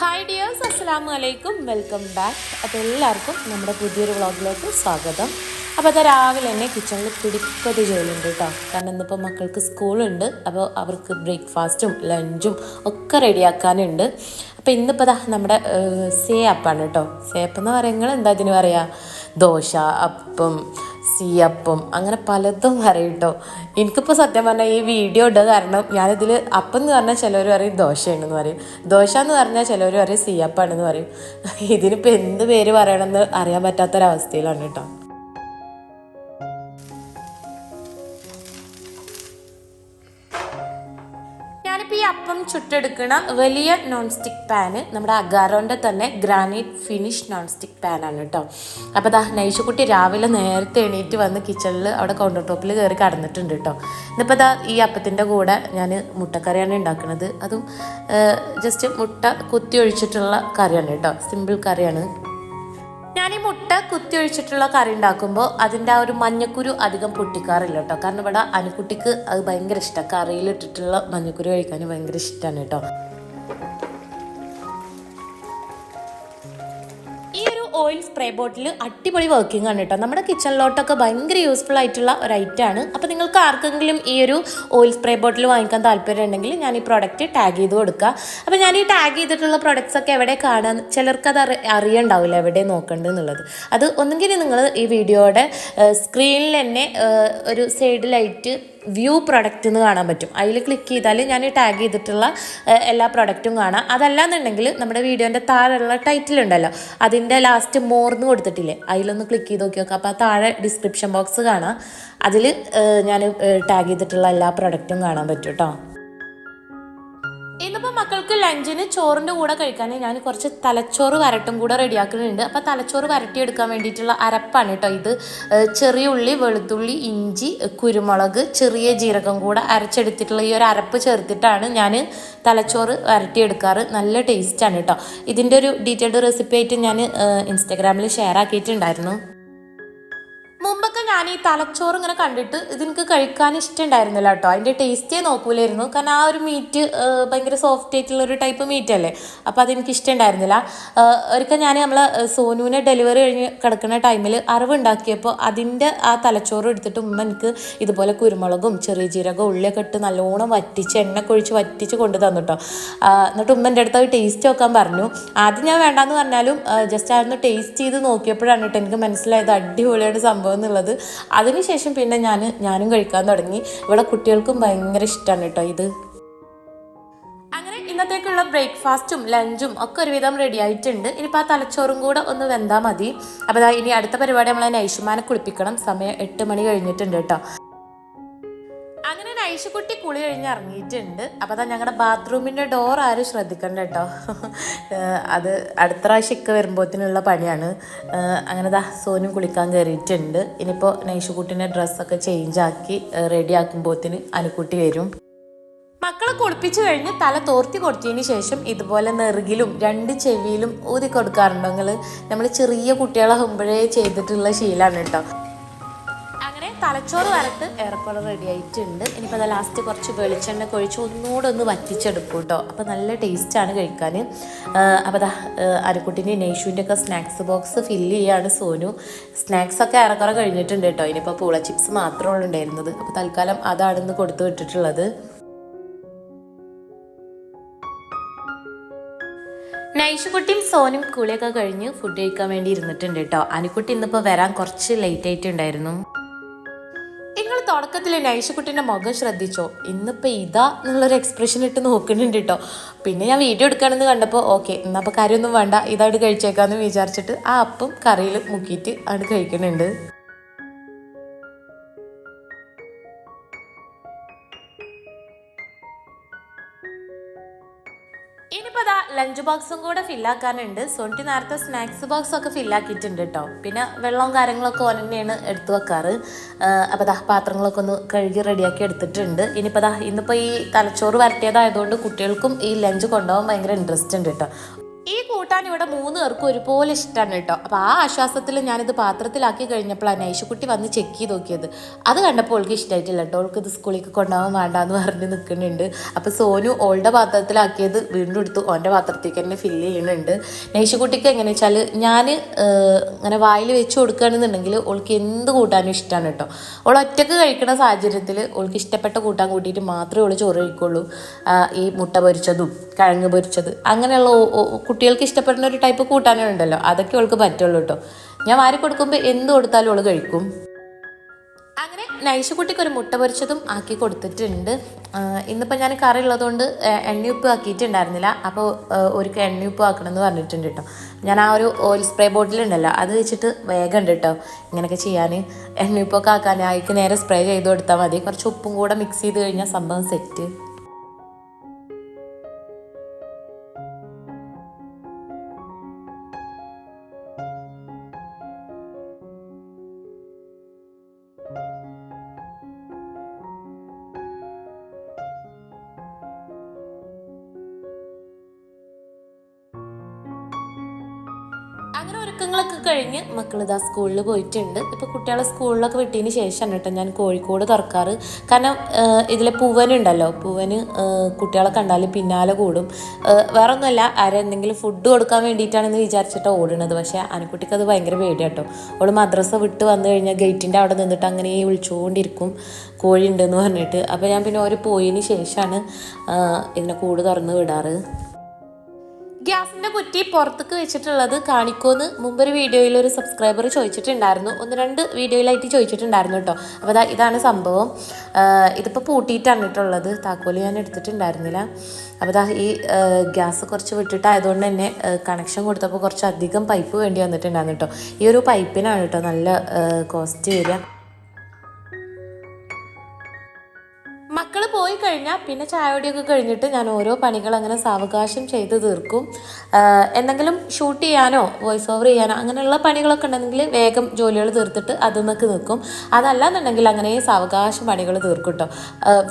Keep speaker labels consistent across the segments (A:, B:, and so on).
A: Hi dears അസ്സലാമു അലൈക്കും welcome back അപ്പോൾ എല്ലാവർക്കും നമ്മുടെ പുതിയൊരു വ്ളോഗിലേക്ക് സ്വാഗതം. അപ്പോൾ അത് രാവിലെ തന്നെ കിച്ചണിൽ പിടിപ്പത് ജോലിയുണ്ട് കേട്ടോ. കാരണം ഇന്നിപ്പോൾ മക്കൾക്ക് സ്കൂളുണ്ട്. അപ്പോൾ അവർക്ക് ബ്രേക്ക്ഫാസ്റ്റും ലഞ്ചും ഒക്കെ റെഡിയാക്കാനുണ്ട്. അപ്പോൾ ഇന്നിപ്പോൾ ദാ നമ്മുടെ സേ അപ്പാണ് കേട്ടോ. സേപ്പ് എന്ന് പറയുന്നത് എന്താ ഇതിന് പറയുക ദോശ അപ്പം സീയപ്പം അങ്ങനെ പലതും പറയും കേട്ടോ എനിക്കിപ്പോൾ സത്യം പറഞ്ഞാൽ ഈ വീഡിയോ ഇടുക കാരണം ഞാനിതിൽ അപ്പം എന്ന് പറഞ്ഞാൽ ചിലവർ പറയും ദോശയുണ്ടെന്ന് പറയും. ദോശ എന്ന് പറഞ്ഞാൽ ചിലവർ പറയും സീയപ്പാണെന്ന് പറയും. ഇതിനിപ്പോൾ എന്ത് പേര് പറയണമെന്ന് അറിയാൻ പറ്റാത്തൊരവസ്ഥയിലാണ് കേട്ടോ. ഞാനിപ്പോൾ ഈ അപ്പം ചുട്ടെടുക്കുന്ന വലിയ നോൺ സ്റ്റിക്ക് പാന് നമ്മുടെ അഗാറോന്റെ തന്നെ ഗ്രാനൈറ്റ് ഫിനിഷ് നോൺ സ്റ്റിക്ക് പാനാണ് കേട്ടോ അപ്പോൾ ദാ നൈഷുക്കുട്ടി രാവിലെ നേരത്തെ എണീറ്റ് വന്ന് കിച്ചണിൽ അവിടെ കൗണ്ടർ ടോപ്പിൽ കയറി കടന്നിട്ടുണ്ട് കേട്ടോ ഇന്നിപ്പോൾ ദാ ഈ അപ്പത്തിന്റെ കൂടെ ഞാൻ മുട്ടക്കറിയാണ് ഉണ്ടാക്കുന്നത് അതും ജസ്റ്റ് മുട്ട കുത്തി ഒഴിച്ചിട്ടുള്ള കറിയാണ് കേട്ടോ സിമ്പിൾ കറിയാണ്. ഈ മുട്ട കുത്തി ഒഴിച്ചിട്ടുള്ള കറി ഉണ്ടാക്കുമ്പോൾ അതിന്റെ ആ ഒരു മഞ്ഞക്കുരു അധികം പൊട്ടിക്കാറില്ല കേട്ടോ. കാരണം ഇവിടെ അനുക്കുട്ടിക്ക് അത് ഭയങ്കര ഇഷ്ടമാണ് കറിയിലിട്ടിട്ടുള്ള മഞ്ഞക്കുരു കഴിക്കാൻ ഭയങ്കര ഇഷ്ടമാണ് കേട്ടോ. ഓയിൽ സ്പ്രേ ബോട്ടിൽ അടിപൊളി വർക്കിംഗ് ആണ് കേട്ടോ നമ്മുടെ കിച്ചണിലോട്ടൊക്കെ ഭയങ്കര യൂസ്ഫുൾ ആയിട്ടുള്ള ഒരു ഐറ്റം ആണ്. അപ്പോൾ നിങ്ങൾക്ക് ആർക്കെങ്കിലും ഈ ഒരു ഓയിൽ സ്പ്രേ ബോട്ടിൽ വാങ്ങിക്കാൻ താല്പര്യം ഉണ്ടെങ്കിൽ ഞാൻ ഈ പ്രോഡക്റ്റ് ടാഗ് ചെയ്ത് കൊടുക്കുക അപ്പോൾ ഞാൻ ഈ ടാഗ് ചെയ്തിട്ടുള്ള പ്രൊഡക്ട്സ് ഒക്കെ എവിടെ കാണാൻ ചിലർക്ക് അത് അറി അറിയണ്ടാവില്ല എവിടെ നോക്കേണ്ടതെന്നുള്ളത് അത് ഒന്നുകിൽ നിങ്ങൾ ഈ വീഡിയോയുടെ സ്ക്രീനിൽ തന്നെ ഒരു സൈഡ് സൈഡിലായിട്ട് വ്യൂ പ്രൊഡക്റ്റ് എന്ന് കാണാൻ പറ്റും. അതിൽ ക്ലിക്ക് ചെയ്താൽ ഞാൻ ടാഗ് ചെയ്തിട്ടുള്ള എല്ലാ പ്രൊഡക്റ്റും കാണാം. അതല്ലാന്നുണ്ടെങ്കിൽ നമ്മുടെ വീഡിയോന്റെ താഴെയുള്ള ടൈറ്റിൽ ഉണ്ടല്ലോ. അതിന്റെ ലാസ്റ്റ് മോർന്ന് കൊടുത്തിട്ടില്ലേ? അതിലൊന്ന് ക്ലിക്ക് ചെയ്ത് നോക്കി നോക്കാം. അപ്പോൾ താഴെ ഡിസ്ക്രിപ്ഷൻ ബോക്സ് കാണാം. അതിൽ ഞാൻ ടാഗ് ചെയ്തിട്ടുള്ള എല്ലാ പ്രൊഡക്റ്റും കാണാൻ പറ്റും കേട്ടോ മക്കൾക്ക് ലഞ്ചിന് ചോറിന്റെ കൂടെ കഴിക്കാൻ ഞാൻ കുറച്ച് തലച്ചോറ് വരട്ടും കൂടെ റെഡിയാക്കുന്നുണ്ട്. അപ്പോൾ തലച്ചോറ് വരട്ടിയെടുക്കാൻ വേണ്ടിയിട്ടുള്ള അരപ്പാണ് കേട്ടോ ഇത്. ചെറിയ ഉള്ളി വെളുത്തുള്ളി ഇഞ്ചി കുരുമുളക് ചെറിയ ജീരകം കൂടെ അരച്ചെടുത്തിട്ടുള്ള ഈ ഒരു അരപ്പ് ചേർത്തിട്ടാണ് ഞാൻ തലച്ചോറ് വരട്ടിയെടുക്കാറ്. നല്ല ടേസ്റ്റാണ് കേട്ടോ. ഇതിന്റെ ഒരു ഡീറ്റെയിൽഡ് റെസിപ്പി ആയിട്ട് ഞാൻ ഇൻസ്റ്റാഗ്രാമിൽ ഷെയർ ആക്കിയിട്ടുണ്ടായിരുന്നു. ഞാൻ ഈ തലച്ചോറ് ഇങ്ങനെ കണ്ടിട്ട് ഇതെനിക്ക് കഴിക്കാൻ ഇഷ്ടമുണ്ടായിരുന്നില്ല കേട്ടോ. അതിന്റെ ടേസ്റ്റേ നോക്കൂലായിരുന്നു. കാരണം ആ ഒരു മീറ്റ് ഭയങ്കര സോഫ്റ്റ് ആയിട്ടുള്ള ഒരു ടൈപ്പ് മീറ്റ് അല്ലേ? അപ്പോൾ അതെനിക്ക് ഇഷ്ടമുണ്ടായിരുന്നില്ല. ഒരിക്കൽ ഞാൻ നമ്മളെ സോനുവിനെ ഡെലിവറി കഴിഞ്ഞ് കിടക്കുന്ന ടൈമിൽ അറിവുണ്ടാക്കിയപ്പോൾ അതിന്റെ ആ തലച്ചോറ് എടുത്തിട്ട് ഉമ്മ എനിക്ക് ഇതുപോലെ കുരുമുളകും ചെറിയ ജീരകവും ഉള്ളിയൊക്കെ ഇട്ട് നല്ലോണം വറ്റിച്ച് എണ്ണ കൊഴിച്ച് വറ്റിച്ച് കൊണ്ട് തന്നു കേട്ടോ എന്നിട്ട് ഉമ്മന്റെ അടുത്ത് അത് ടേസ്റ്റ് നോക്കാൻ പറഞ്ഞു. ആദ്യം ഞാൻ വേണ്ടാന്ന് പറഞ്ഞാലും ജസ്റ്റ് അതൊന്ന് ടേസ്റ്റ് ചെയ്ത് നോക്കിയപ്പോഴാണ് കേട്ടോ എനിക്ക് മനസ്സിലായത് അടിപൊളിയാണ് സംഭവം എന്നുള്ളത്. അതിനുശേഷം പിന്നെ ഞാൻ ഞാനും കഴിക്കാൻ തുടങ്ങി. ഇവിടെ കുട്ടികൾക്കും ഭയങ്കര ഇഷ്ടമാണ് കേട്ടോ ഇത്. അങ്ങനെ ഇന്നത്തേക്കുള്ള ബ്രേക്ക്ഫാസ്റ്റും ലഞ്ചും ഒക്കെ ഒരുവിധം റെഡി ആയിട്ടുണ്ട്. ഇനിയിപ്പോൾ ആ തലച്ചോറും കൂടെ ഒന്ന് വെന്താൽ മതി. അപ്പോൾ ഇനി അടുത്ത പരിപാടി നമ്മളെ നൈഷുമാനെ കുളിപ്പിക്കണം. സമയം എട്ട് മണി കഴിഞ്ഞിട്ടുണ്ട് കേട്ടോ. അങ്ങനെ കുളി കഴിഞ്ഞ് ഇറങ്ങിയിട്ടുണ്ട്. അപ്പോൾ അതാ ഞങ്ങളുടെ ബാത്റൂമിന്റെ ഡോർ ആരും ശ്രദ്ധിക്കണ്ട കേട്ടോ അത് അടുത്ത പ്രാവശ്യം ഇക്ക വരുമ്പോഴത്തേനുള്ള പണിയാണ്. അങ്ങനെ ദാ സോനും കുളിക്കാൻ കയറിയിട്ടുണ്ട് ഇനിയിപ്പോൾ നൈഷുക്കുട്ടിന്റെ ഡ്രസ്സൊക്കെ ചേഞ്ച് ആക്കി റെഡി ആക്കുമ്പോഴത്തേന് അനുക്കുട്ടി വരും. മക്കളെ കുളിപ്പിച്ചു കഴിഞ്ഞ് തല തോർത്തി കൊടുത്തതിന് ശേഷം ഇതുപോലെ നെറുകിലും രണ്ട് ചെവിയിലും ഊതി കൊടുക്കാറുണ്ടെങ്കിൽ നമ്മൾ ചെറിയ കുട്ടികളാകുമ്പോഴേ ചെയ്തിട്ടുള്ള ശീലമാണ് കേട്ടോ തലച്ചോറ് വരത്ത് ഏറെക്കുറെ റെഡി ആയിട്ടുണ്ട്. ഇനിയിപ്പോൾ അത് ലാസ്റ്റ് കുറച്ച് വെളിച്ചെണ്ണ കൊഴിച്ച് ഒന്നുകൂടെ ഒന്ന് വറ്റിച്ചെടുക്കും കേട്ടോ അപ്പോൾ നല്ല ടേസ്റ്റാണ് കഴിക്കാൻ അപ്പോൾ അതാ അരക്കുട്ടിന്റെ നെയ്ഷുവിന്റെ ഒക്കെ സ്നാക്സ് ബോക്സ് ഫില്ല് ചെയ്യാണ് സോനു. സ്നാക്സ് ഒക്കെ ഏറെക്കുറെ കഴിഞ്ഞിട്ടുണ്ട് കേട്ടോ ഇനിയിപ്പോൾ പൂള ചിപ്സ് മാത്രമേ ഉണ്ടായിരുന്നത്. അപ്പോൾ തൽക്കാലം അതാണ് ഇന്ന് കൊടുത്തു വിട്ടിട്ടുള്ളത്. നൈഷുകുട്ടിയും സോനും കുളിയൊക്കെ കഴിഞ്ഞ് ഫുഡ് കഴിക്കാൻ വേണ്ടി ഇരുന്നിട്ടുണ്ട് കേട്ടോ അനുക്കുട്ടി ഇന്നിപ്പോൾ വരാൻ കുറച്ച് ലേറ്റ് ആയിട്ടുണ്ടായിരുന്നു. തുടക്കത്തിൽ നൈഷുക്കുട്ടിന്റെ മുഖം ശ്രദ്ധിച്ചോ? ഇന്നിപ്പോൾ ഇതാ എന്നുള്ളൊരു എക്സ്പ്രഷൻ ഇട്ട് നോക്കുന്നുണ്ട് കേട്ടോ. പിന്നെ ഞാൻ വീഡിയോ എടുക്കുകയാണെന്ന് കണ്ടപ്പോൾ ഓക്കെ എന്നപ്പോൾ കാര്യമൊന്നും വേണ്ട ഇതായിട്ട് കഴിച്ചേക്കാമെന്ന് വിചാരിച്ചിട്ട് ആ അപ്പം കറിയിൽ മുക്കിയിട്ട് ആണ് കഴിക്കുന്നുണ്ട്. ലഞ്ച് ബോക്സും കൂടെ ഫില്ലാക്കാനുണ്ട് സോണിറ്റി നേരത്തെ സ്നാക്സ് ബോക്സ് ഒക്കെ ഫില്ലാക്കിയിട്ടുണ്ട് കേട്ടോ പിന്നെ വെള്ളവും കാര്യങ്ങളൊക്കെ ഓൻ തന്നെയാണ് എടുത്തു വെക്കാറ്. അപ്പോൾ ദാ പാത്രങ്ങളൊക്കെ ഒന്ന് കഴുകി റെഡിയാക്കി എടുത്തിട്ടുണ്ട്. ഇനിയിപ്പോൾ ദാ ഇന്നിപ്പോൾ ഈ തലച്ചോറ് വരട്ടിയതായതുകൊണ്ട് കുട്ടികൾക്കും ഈ ലഞ്ച് കൊണ്ടുപോകാൻ ഭയങ്കര ഇൻട്രസ്റ്റ് ഉണ്ട് കേട്ടോ ഈ കൂട്ടാൻ ഇവിടെ മൂന്ന് പേർക്കും ഒരുപോലെ ഇഷ്ടമാണ് കേട്ടോ. അപ്പോൾ ആ ആശ്വാസത്തിൽ ഞാനിത് പാത്രത്തിലാക്കി കഴിഞ്ഞപ്പോഴാണ് ഐശുക്കുട്ടി വന്ന് ചെക്ക് ചെയ്ത് നോക്കിയത്. അത് കണ്ടപ്പോൾ ഓൾക്ക് ഇഷ്ടമായിട്ടില്ല കേട്ടോ. ഓൾക്ക് ഇത് സ്കൂളിലേക്ക് കൊണ്ടുപോകാൻ വേണ്ടാന്ന് പറഞ്ഞ് നിൽക്കുന്നുണ്ട്. അപ്പോൾ സോനു ഓളുടെ പാത്രത്തിലാക്കിയത് വീണ്ടും എടുത്തു. ഓന്റെ പാത്രത്തേക്ക് തന്നെ ഫില്ല് ചെയ്യുന്നുണ്ട്. നൈശുക്കുട്ടിക്ക് എങ്ങനെ വെച്ചാൽ ഞാൻ അങ്ങനെ വായിൽ വെച്ച് കൊടുക്കുകയാണെന്നുണ്ടെങ്കിൽ ഓൾക്ക് എന്ത് കൂട്ടാനും ഇഷ്ടമാണ് കേട്ടോ. ഓൾ ഒറ്റയ്ക്ക് കഴിക്കുന്ന സാഹചര്യത്തിൽ ഓൾക്ക് ഇഷ്ടപ്പെട്ട കൂട്ടാൻ കൂട്ടിയിട്ട് മാത്രമേ ഓൾ ചോറ് കഴിക്കുള്ളൂ. ഈ മുട്ട പൊരിച്ചതും കിഴങ്ങ് പൊരിച്ചത് അങ്ങനെയുള്ള കുട്ടികൾക്ക് ഇഷ്ടപ്പെടുന്ന ഒരു ടൈപ്പ് കൂട്ടാനുണ്ടല്ലോ അതൊക്കെ അവൾക്ക് പറ്റുള്ളൂ കേട്ടോ ഞാൻ വാരി കൊടുക്കുമ്പോൾ എന്ത് കൊടുത്താലും അവൾ കഴിക്കും. അങ്ങനെ നൈഷുകുട്ടിക്ക് ഒരു മുട്ട പൊരിച്ചതും ആക്കി കൊടുത്തിട്ടുണ്ട്. ഇന്നിപ്പോൾ ഞാൻ കറി ഉള്ളതുകൊണ്ട് എണ്ണയുപ്പ് ആക്കിയിട്ടുണ്ടായിരുന്നില്ല. അപ്പോൾ ഒരിക്കൽ ഒരു എണ്ണയുപ്പ് ആക്കണം എന്ന് പറഞ്ഞിട്ടുണ്ട് കേട്ടോ ഞാൻ ആ ഒരു ഓയിൽ സ്പ്രേ ബോട്ടിലുണ്ടല്ലോ അത് വെച്ചിട്ട് വേഗം ഉണ്ട് കേട്ടോ ഇങ്ങനെയൊക്കെ ചെയ്യാൻ എണ്ണയുപ്പൊക്കെ ആക്കാൻ ആയിക്ക് നേരെ സ്പ്രേ ചെയ്ത് കൊടുത്താൽ മതി. കുറച്ച് ഉപ്പും കൂടെ മിക്സ് ചെയ്ത് കഴിഞ്ഞാൽ സംഭവം സെറ്റ് അങ്ങനെ ഒരുക്കങ്ങളൊക്കെ കഴിഞ്ഞ് മക്കൾ ഇതാ സ്കൂളിൽ പോയിട്ടുണ്ട്. ഇപ്പോൾ കുട്ടികളെ സ്കൂളിലൊക്കെ വിട്ടതിന് ശേഷമാണ് കേട്ടോ ഞാൻ കോഴിക്കോട് തുറക്കാറ്. കാരണം ഇതിലെ പൂവനുണ്ടല്ലോ പൂവന് കുട്ടികളെ കണ്ടാൽ പിന്നാലെ കൂടും. വേറെ ഒന്നുമല്ല ആരെന്തെങ്കിലും ഫുഡ് കൊടുക്കാൻ വേണ്ടിയിട്ടാണെന്ന് വിചാരിച്ചിട്ട് ഓടുന്നത്. പക്ഷേ അനുക്കുട്ടിക്ക് അത് ഭയങ്കര പേടിയാട്ടോ അവൾ മദ്രസ വിട്ട് വന്നു കഴിഞ്ഞാൽ ഗേറ്റിന്റെ അവിടെ നിന്നിട്ട് അങ്ങനെ വിളിച്ചുകൊണ്ടിരിക്കും കോഴി ഉണ്ടെന്ന് പറഞ്ഞിട്ട്. അപ്പോൾ ഞാൻ പിന്നെ ഓര് പോയതിന് ശേഷമാണ് ഇതിനെ കൂട് തുറന്ന് വിടാറ്. ഗ്യാസിന്റെ കുറ്റി പുറത്തേക്ക് വെച്ചിട്ടുള്ളത് കാണിക്കോന്ന് മുമ്പൊരു വീഡിയോയിൽ ഒരു സബ്സ്ക്രൈബർ ചോദിച്ചിട്ടുണ്ടായിരുന്നു. ഒന്ന് രണ്ട് വീഡിയോയിലായിട്ട് ചോദിച്ചിട്ടുണ്ടായിരുന്നു കേട്ടോ അപ്പോൾ ഇതാണ് സംഭവം. ഇതിപ്പോൾ പൂട്ടിയിട്ടാണ് ഇട്ടുള്ളത് താക്കോൽ ഞാൻ എടുത്തിട്ടുണ്ടായിരുന്നില്ല. അപ്പോൾ ഇതാ ഈ ഗ്യാസ് കുറച്ച് വിട്ടിട്ടായതുകൊണ്ട് തന്നെ കണക്ഷൻ കൊടുത്തപ്പോൾ കുറച്ച് അധികം പൈപ്പ് വേണ്ടി വന്നിട്ടുണ്ടായിരുന്നു കേട്ടോ ഈ ഒരു പൈപ്പിനാണ് കേട്ടോ നല്ല കോസ്റ്റ് വരിക. കഴിഞ്ഞാൽ പിന്നെ ചായയോടെയൊക്കെ കഴിഞ്ഞിട്ട് ഞാൻ ഓരോ പണികൾ അങ്ങനെ സാവകാശം ചെയ്ത് തീർക്കും. എന്തെങ്കിലും ഷൂട്ട് ചെയ്യാനോ വോയിസ് ഓവർ ചെയ്യാനോ അങ്ങനെയുള്ള പണികളൊക്കെ ഉണ്ടെങ്കിൽ വേഗം ജോലികൾ തീർത്തിട്ട് അതുമൊക്കെ നിൽക്കും. അതല്ലാന്നുണ്ടെങ്കിൽ അങ്ങനെ സാവകാശം പണികൾ തീർക്കും കേട്ടോ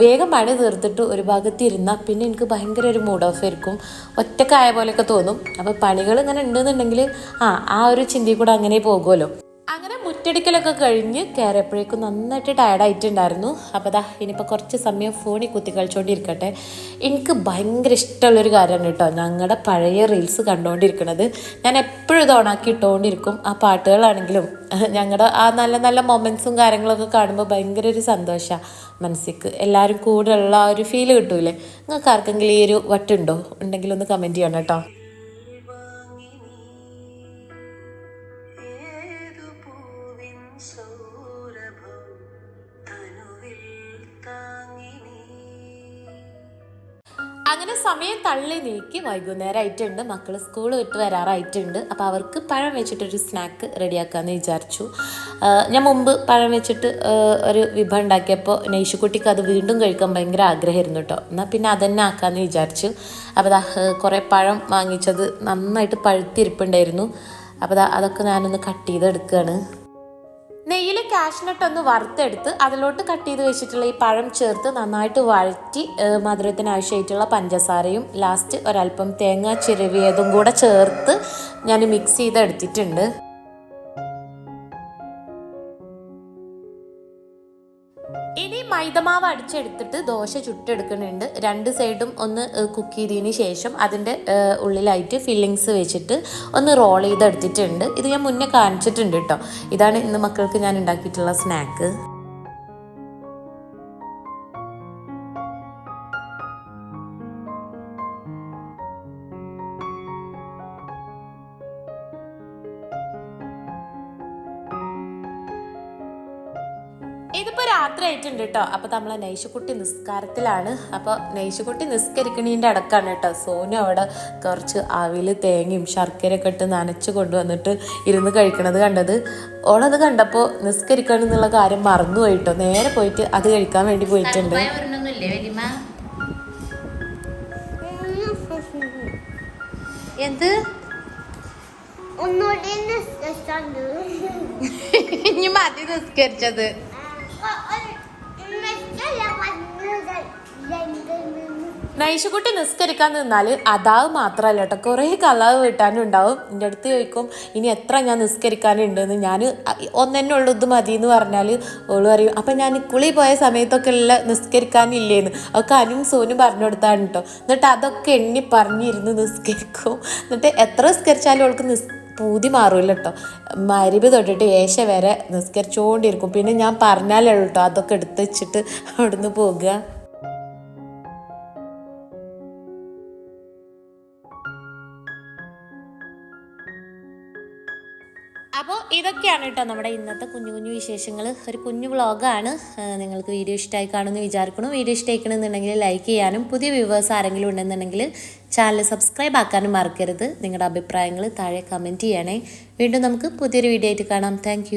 A: വേഗം പണി തീർത്തിട്ട് ഒരു ഭാഗത്ത് ഇരുന്നാൽ പിന്നെ എനിക്ക് ഭയങ്കര ഒരു മൂഡ് ഓഫ് ആയിരിക്കും. ഒറ്റക്കായ പോലെയൊക്കെ തോന്നും. അപ്പോൾ പണികൾ ഇങ്ങനെ ഉണ്ടെന്നുണ്ടെങ്കിൽ ആ ആ ഒരു ചിന്തയിൽ കൂടെ അങ്ങനെ പോകുമല്ലോ. അങ്ങനെ മുറ്റടിക്കലൊക്കെ കഴിഞ്ഞ് കയറിയപ്പോഴേക്കും നന്നായിട്ട് ടയർഡായിട്ടുണ്ടായിരുന്നു അപ്പോൾ ദാ ഇനിയിപ്പോൾ കുറച്ച് സമയം ഫോണിൽ കുത്തി കളിച്ചുകൊണ്ടിരിക്കട്ടെ എനിക്ക് ഭയങ്കര ഇഷ്ടമുള്ളൊരു കാര്യമാണ് കേട്ടോ ഞങ്ങളുടെ പഴയ റീൽസ് കണ്ടുകൊണ്ടിരിക്കുന്നത് ഞാൻ എപ്പോഴും ഇത് ഓണാക്കി ഇട്ടുകൊണ്ടിരിക്കും ആ പാട്ടുകളാണെങ്കിലും ഞങ്ങളുടെ ആ നല്ല നല്ല മൊമെൻസും കാര്യങ്ങളൊക്കെ കാണുമ്പോൾ ഭയങ്കര ഒരു സന്തോഷമാണ് മനസ്സിക്ക് എല്ലാവരും കൂടെയുള്ള ആ ഒരു ഫീൽ കിട്ടൂലേ? നിങ്ങൾക്ക് ആർക്കെങ്കിലും ഈ ഒരു വട്ടുണ്ടോ? ഉണ്ടെങ്കിൽ ഒന്ന് കമന്റ് ചെയ്യണം കേട്ടോ. നീക്കി വൈകുന്നേരം ആയിട്ടുണ്ട് മക്കൾ സ്കൂൾ വിട്ട് വരാറായിട്ടുണ്ട്. അപ്പോൾ അവർക്ക് പഴം വെച്ചിട്ടൊരു സ്നാക്ക് റെഡിയാക്കാമെന്ന് വിചാരിച്ചു. ഞാൻ മുമ്പ് പഴം വെച്ചിട്ട് ഒരു വിഭവം ഉണ്ടാക്കിയപ്പോൾ നെയ്ഷുക്കുട്ടിക്ക് അത് വീണ്ടും കഴിക്കാൻ ഭയങ്കര ആഗ്രഹമായിരുന്നു കേട്ടോ എന്നാൽ പിന്നെ അതന്നെ ആക്കാമെന്ന് വിചാരിച്ചു. അപ്പോൾ ദാ കുറേ പഴം വാങ്ങിച്ചത് നന്നായിട്ട് പഴുത്തിരിപ്പുണ്ടായിരുന്നു. അപ്പോൾ അതൊക്കെ ഞാനൊന്ന് കട്ട് ചെയ്തെടുക്കുകയാണ് നെയ്യിൽ കാഷ്നട്ട് ഒന്ന് വറുത്തെടുത്ത് അതിലോട്ട് കട്ട് ചെയ്ത് വെച്ചിട്ടുള്ള ഈ പഴം ചേർത്ത് നന്നായിട്ട് വഴറ്റി മധുരത്തിന് ആവശ്യമായിട്ടുള്ള പഞ്ചസാരയും ലാസ്റ്റ് ഒരല്പം തേങ്ങ ചിരവിയതും കൂടെ ചേർത്ത് ഞാൻ മിക്സ് ചെയ്തെടുത്തിട്ടുണ്ട്. മൈദമാവ് അടിച്ചെടുത്തിട്ട് ദോശ ചുട്ടെടുക്കുന്നുണ്ട്. രണ്ട് സൈഡും ഒന്ന് കുക്ക് ചെയ്തതിന് ശേഷം അതിന്റെ ഉള്ളിലായിട്ട് ഫില്ലിങ്സ് വെച്ചിട്ട് ഒന്ന് റോൾ ചെയ്തെടുത്തിട്ടുണ്ട്. ഇത് ഞാൻ മുന്നേ കാണിച്ചിട്ടുണ്ട് കേട്ടോ. ഇതാണ് ഇന്ന് മക്കൾക്ക് ഞാൻ ഉണ്ടാക്കിയിട്ടുള്ള സ്നാക്ക്. ഇതിപ്പോ രാത്രി ആയിട്ടുണ്ട് കേട്ടോ അപ്പോൾ നമ്മളെ നൈശുക്കുട്ടി നിസ്കാരത്തിലാണ്. അപ്പോൾ നൈശുക്കുട്ടി നിസ്കരിക്കണീന്റെ അടക്കാണ് കേട്ടോ സോനു അവിടെ കുറച്ച് അവിൽ തേങ്ങയും ശർക്കരയൊക്കെ ഇട്ട് നനച്ച് കൊണ്ടുവന്നിട്ട് ഇരുന്ന് കഴിക്കണത് കണ്ടത്. ഓളത് കണ്ടപ്പോൾ നിസ്കരിക്കണം എന്നുള്ള കാര്യം മറന്നുപോയി പോയിട്ടോ നേരെ പോയിട്ട് അത് കഴിക്കാൻ വേണ്ടി പോയിട്ടുണ്ട്. എന്ത്. ഇനി മതി നിസ്കരിച്ചത്. നൈഷുകുട്ടി നിസ്കരിക്കാൻ നിന്നാൽ അതാവ് മാത്രമല്ല കേട്ടോ കുറേ കലാവ് കിട്ടാനും ഉണ്ടാവും എന്റെ അടുത്ത് ചോദിക്കും ഇനി എത്ര ഞാൻ നിസ്കരിക്കാനുണ്ടെന്ന്? ഞാൻ ഒന്നെന്നെ ഉള്ളൂ ഇത് മതി എന്ന് പറഞ്ഞാൽ ഓൾ പറയും അപ്പം ഞാൻ കുളി പോയ സമയത്തൊക്കെ ഉള്ള നിസ്കരിക്കാനില്ലേന്ന്? ഒക്കെ അനും സോനും പറഞ്ഞു കൊടുത്താണ് കേട്ടോ എന്നിട്ട് അതൊക്കെ എണ്ണി പറഞ്ഞിരുന്ന് നിസ്കരിക്കും. എന്നിട്ട് എത്ര നിസ്കരിച്ചാലും അവൾക്ക് നിസ് പൂതി മാറൂല കേട്ടോ മരുവ് തൊട്ടിട്ട് ഏശ വരെ നിസ്കരിച്ചുകൊണ്ടിരിക്കും പിന്നെ ഞാൻ പറഞ്ഞാലേ കേട്ടോ അതൊക്കെ എടുത്ത് വെച്ചിട്ട് അവിടുന്ന് പോകുക ഇതൊക്കെയാണ് കേട്ടോ നമ്മുടെ ഇന്നത്തെ കുഞ്ഞു കുഞ്ഞു വിശേഷങ്ങൾ. ഒരു കുഞ്ഞു വ്ളോഗാണ്. നിങ്ങൾക്ക് വീഡിയോ ഇഷ്ടമായി കാണുമെന്ന് വിചാരിക്കണം വീഡിയോ ഇഷ്ടമായിക്കണമെന്നുണ്ടെങ്കിൽ ലൈക്ക് ചെയ്യാനും പുതിയ വ്യൂവേഴ്സ് ആരെങ്കിലും ഉണ്ടെന്നുണ്ടെങ്കിൽ ചാനൽ സബ്സ്ക്രൈബ് ആക്കാനും മറക്കരുത്. നിങ്ങളുടെ അഭിപ്രായങ്ങൾ താഴെ കമന്റ് ചെയ്യണേ. വീണ്ടും നമുക്ക് പുതിയൊരു വീഡിയോ ആയിട്ട് കാണാം. താങ്ക്